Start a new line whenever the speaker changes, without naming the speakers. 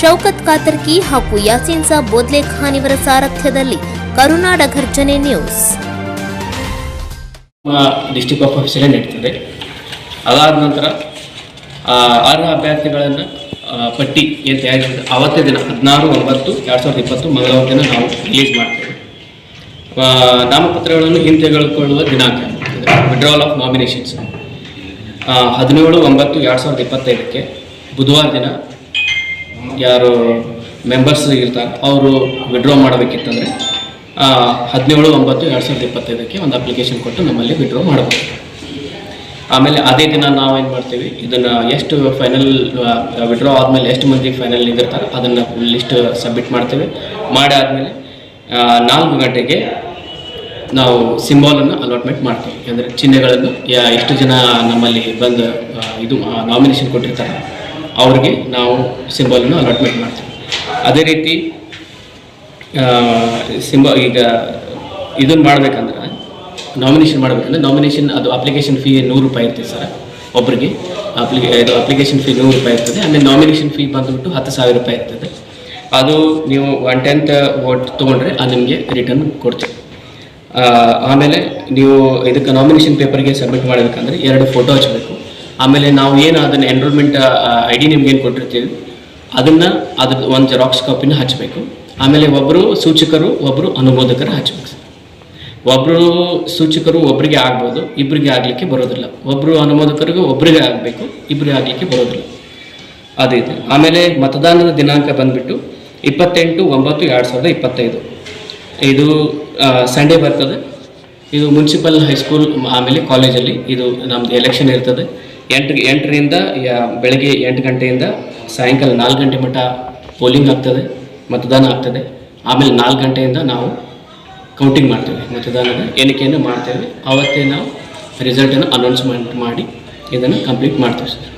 ಶೌಕತ್ ಕಾತರ್ಕಿ ಹಾಗೂ ಯಾಸೀನ್ ಸಾಬ್ ಬೋದ್ಲೆ ಖಾನ್ ಇವರ ಸಾರಥ್ಯದಲ್ಲಿ ಕರುನಾಡ ಘರ್ಜನೆ ನ್ಯೂಸ್.
ಡಿಸ್ಟಿಕ್ ಆಫ್ ಆಫೀಸಲ್ಲೇ ನಡೀತದೆ. ಅದಾದ ನಂತರ ಅರ್ಹ ಅಭ್ಯರ್ಥಿಗಳನ್ನು ಪಟ್ಟಿ ಏನು ತಯಾರಿಸಿದೆ, ಅವತ್ತೇ ದಿನ ಹದಿನಾರು, ಒಂಬತ್ತು, ಎರಡು ಸಾವಿರದ ಇಪ್ಪತ್ತು ಮಂಗಳವಾರ ದಿನ ನಾವು ರಿಲೀಸ್ ಮಾಡ್ತೇವೆ. ನಾಮಪತ್ರಗಳನ್ನು ಹಿಂತೆಗೆದುಕೊಳ್ಳುವ ದಿನಾಂಕ. ವಿಡ್ರಾವಲ್ ಆಫ್ ನಾಮಿನೇಷನ್ಸ್ ಹದಿನೇಳು, ಒಂಬತ್ತು, ಎರಡು ಸಾವಿರದ ಇಪ್ಪತ್ತೈದಕ್ಕೆ ಬುಧವಾರ ದಿನ ಯಾರು ಮೆಂಬರ್ಸ್ ಇರ್ತಾರೆ ಅವರು ವಿಡ್ರಾ ಮಾಡಬೇಕಿತ್ತಂದರೆ ಹದಿನೇಳು, ಒಂಬತ್ತು, ಎರಡು ಸಾವಿರದ ಇಪ್ಪತ್ತೈದಕ್ಕೆ ಒಂದು ಅಪ್ಲಿಕೇಶನ್ ಕೊಟ್ಟು ನಮ್ಮಲ್ಲಿ ವಿಡ್ರಾ ಮಾಡಬೇಕು ಆಮೇಲೆ ಅದೇ ದಿನ ನಾವೇನು ಮಾಡ್ತೀವಿ, ಇದನ್ನು ಎಷ್ಟು ಫೈನಲ್ ವಿಡ್ರಾ ಆದಮೇಲೆ ಎಷ್ಟು ಮಂದಿ ಫೈನಲ್ ಇದಿರ್ತಾರೆ ಅದನ್ನು ಲಿಸ್ಟ್ ಸಬ್ಮಿಟ್ ಮಾಡ್ತೇವೆ. ಮಾಡಾದಮೇಲೆ ನಾಲ್ಕು ಗಂಟೆಗೆ ನಾವು ಸಿಂಬಾಲನ್ನು ಅಲಾಟ್ಮೆಂಟ್ ಮಾಡ್ತೀವಿ. ಅಂದರೆ ಚಿಹ್ನೆಗಳನ್ನು ಎಷ್ಟು ಜನ ನಮ್ಮಲ್ಲಿ ಬಂದು ಇದು ನಾಮಿನೇಷನ್ ಕೊಟ್ಟಿರ್ತಾರೆ ಅವ್ರಿಗೆ ನಾವು ಸಿಂಬಲನ್ನು ಅಲಾಟ್ಮೆಂಟ್ ಮಾಡ್ತೀವಿ. ಅದೇ ರೀತಿ ಸಿಂಬ ಈಗ ಇದನ್ನು ಮಾಡ್ಬೇಕಂದ್ರೆ ನಾಮಿನೇಷನ್ ಮಾಡಬೇಕಂದ್ರೆ ನಾಮಿನೇಷನ್ ಅದು ಅಪ್ಲಿಕೇಶನ್ ಫೀ ನೂರು ರೂಪಾಯಿ ಇರ್ತದೆ ಸರ್. ಒಬ್ಬರಿಗೆ ಅಪ್ಲಿಕೇ ಇದು ಅಪ್ಲಿಕೇಶನ್ ಫೀ ನೂರು ರೂಪಾಯಿ ಇರ್ತದೆ, ಆಮೇಲೆ ನಾಮಿನೇಷನ್ ಫೀ ಬಂದುಬಿಟ್ಟು ಹತ್ತು ಸಾವಿರ ರೂಪಾಯಿ ಇರ್ತದೆ. ಅದು ನೀವು ಒನ್ ಟೆಂತ್ ವೋಟ್ ತೊಗೊಂಡ್ರೆ ಅದು ನಿಮಗೆ ರಿಟರ್ನ್ ಕೊಡ್ತೀವಿ. ಆಮೇಲೆ ನೀವು ಇದಕ್ಕೆ ನಾಮಿನೇಷನ್ ಪೇಪರ್ಗೆ ಸಬ್ಮಿಟ್ ಮಾಡಬೇಕಂದ್ರೆ ಎರಡು ಫೋಟೋ ಹಚ್ಚಬೇಕು ಆಮೇಲೆ ನಾವು ಏನು ಅದನ್ನು ಎನ್ರೋಲ್ಮೆಂಟ್ ಐ ಡಿ ನಿಮ್ಗೆ ಏನು ಕೊಟ್ಟಿರ್ತೀವಿ, ಅದನ್ನು ಅದ್ರ ಒಂದು ಜೆರಾಕ್ಸ್ ಕಾಪಿನ ಹಚ್ಚಬೇಕು ಆಮೇಲೆ ಒಬ್ಬರು ಸೂಚಕರು ಒಬ್ಬರು ಅನುಮೋದಕರು ಹಚ್ಚಬೇಕು ಸರ್. ಒಬ್ಬರು ಸೂಚಕರು ಒಬ್ಬರಿಗೆ ಆಗ್ಬೋದು ಇಬ್ಬರಿಗೆ ಆಗಲಿಕ್ಕೆ ಬರೋದಿಲ್ಲ. ಒಬ್ಬರು ಅನುಮೋದಕರಿಗೆ ಒಬ್ಬರಿಗೆ ಆಗಬೇಕು ಇಬ್ಬರಿಗೆ ಆಗಲಿಕ್ಕೆ ಬರೋದಿಲ್ಲ. ಅದೇ ಇದೆ ಆಮೇಲೆ ಮತದಾನದ ದಿನಾಂಕ ಬಂದುಬಿಟ್ಟು ಇಪ್ಪತ್ತೆಂಟು ಒಂಬತ್ತು ಎರಡು ಸಾವಿರದ ಇಪ್ಪತ್ತೈದು. ಇದು ಸಂಡೇ ಬರ್ತದೆ. ಇದು ಮುನ್ಸಿಪಲ್ ಹೈಸ್ಕೂಲ್, ಆಮೇಲೆ ಕಾಲೇಜಲ್ಲಿ ಇದು ನಮ್ಮದು ಎಲೆಕ್ಷನ್ ಇರ್ತದೆ. ಎಂಟು ಎಂಟರಿಂದ ಬೆಳಗ್ಗೆ ಎಂಟು ಗಂಟೆಯಿಂದ ಸಾಯಂಕಾಲ ನಾಲ್ಕು ಗಂಟೆ ಮಟ್ಟ ಪೋಲಿಂಗ್ ಆಗ್ತದೆ, ಮತದಾನ ಆಗ್ತದೆ. ಆಮೇಲೆ ನಾಲ್ಕು ಗಂಟೆಯಿಂದ ನಾವು ಕೌಂಟಿಂಗ್ ಮಾಡ್ತೇವೆ ಮತದಾನದ ಎಣಿಕೆಯನ್ನು ಮಾಡ್ತೇವೆ. ಅವತ್ತೇ ನಾವು ರಿಸಲ್ಟನ್ನು ಅನೌನ್ಸ್ಮೆಂಟ್ ಮಾಡಿ, ಇದನ್ನು ಕಂಪ್ಲೀಟ್ ಮಾಡ್ತೇವೆ ಸರ್.